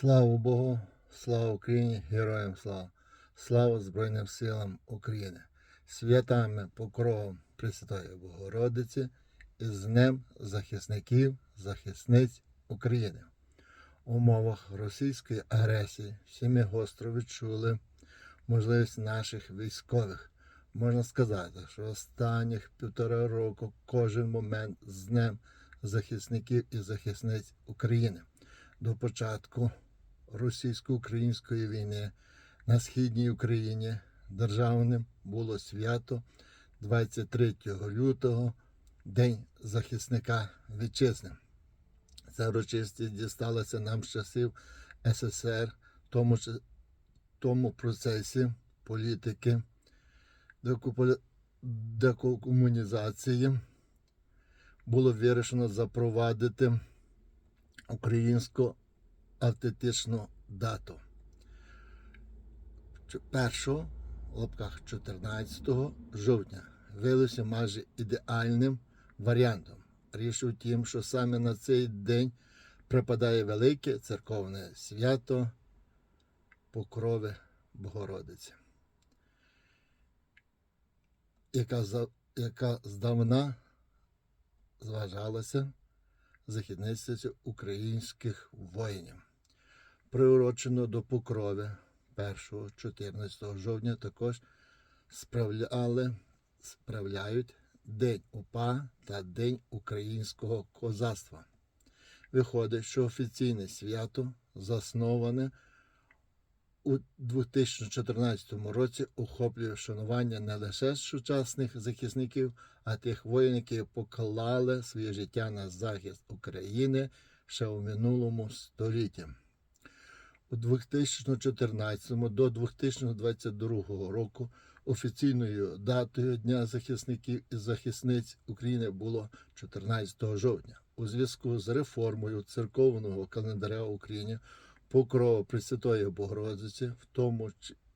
Слава Богу, слава Україні, героям слава, слава Збройним силам України, святами покровом Пресвятої Богородиці і з Днем захисників, захисниць України. У умовах російської агресії всі ми гостро відчули можливість наших військових. Можна сказати, що останніх півтора року кожен момент з Днем захисників і захисниць України до початку російсько-української війни на східній Україні державним було свято 23 лютого, День захисника вітчизни. Ця урочистість дісталася нам з часів СССР, тому, тому процесі політики, декомунізації було вирішено запровадити українську автентичну дату. Ч- Першого, в лапках 14 жовтня, виявилося майже ідеальним варіантом. Річ у тім, що саме на цей день припадає велике церковне свято Покрови Богородиці, яка, яка здавна зважалася захисницею українських воїнів. Приурочено до покрови 1-14 жовтня також справляли, справляють День УПА та День українського козацтва. Виходить, що офіційне свято засноване у 2014 році охоплює вшанування не лише сучасних захисників, а тих воїнів, які поклали своє життя на захист України ще у минулому столітті. У 2014 до 2022 року офіційною датою Дня захисників і захисниць України було 14 жовтня. У зв'язку з реформою церковного календаря в Україні покрова Пресвятої Богородиці, в тому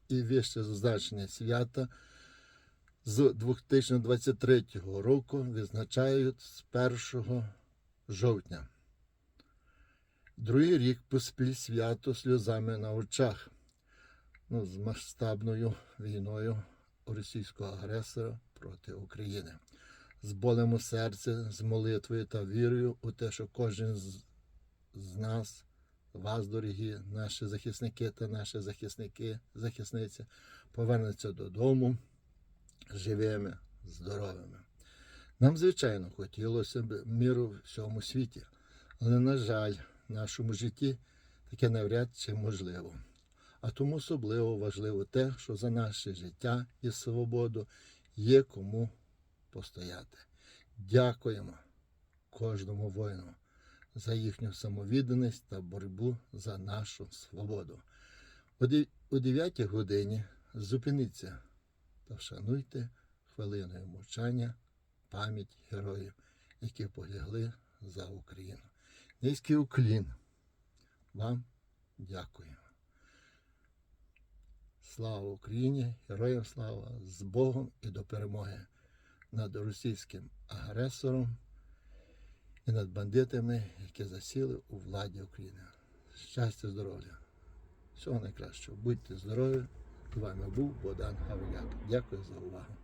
і вище зазначення свята з 2023 року відзначають з 1 жовтня. Другий рік поспіль свято сльозами на очах ну, з масштабною війною російського агресора проти України. З болем у серці, з молитвою та вірою у те, що кожен з, з нас, вас, дорогі, наші захисники та наші захисники, захисниці, повернуться додому живими, здоровими. Нам, звичайно, хотілося б миру в всьому світі, але, на жаль, нашому житті таке навряд чи можливо. А тому особливо важливо те, що за наше життя і свободу є кому постояти. Дякуємо кожному воїну за їхню самовідданість та боротьбу за нашу свободу. Дев- 9 годині зупиніться та вшануйте хвилиною мовчання пам'ять героїв, які полягли за Україну. Низький уклін. Вам дякую. Слава Україні! Героям слава з Богом і до перемоги над російським агресором і над бандитами, які засіли у владі України. Щастя, здоров'я! Всього найкращого. Будьте здорові! З вами був Богдан Гавриляк. Дякую за увагу.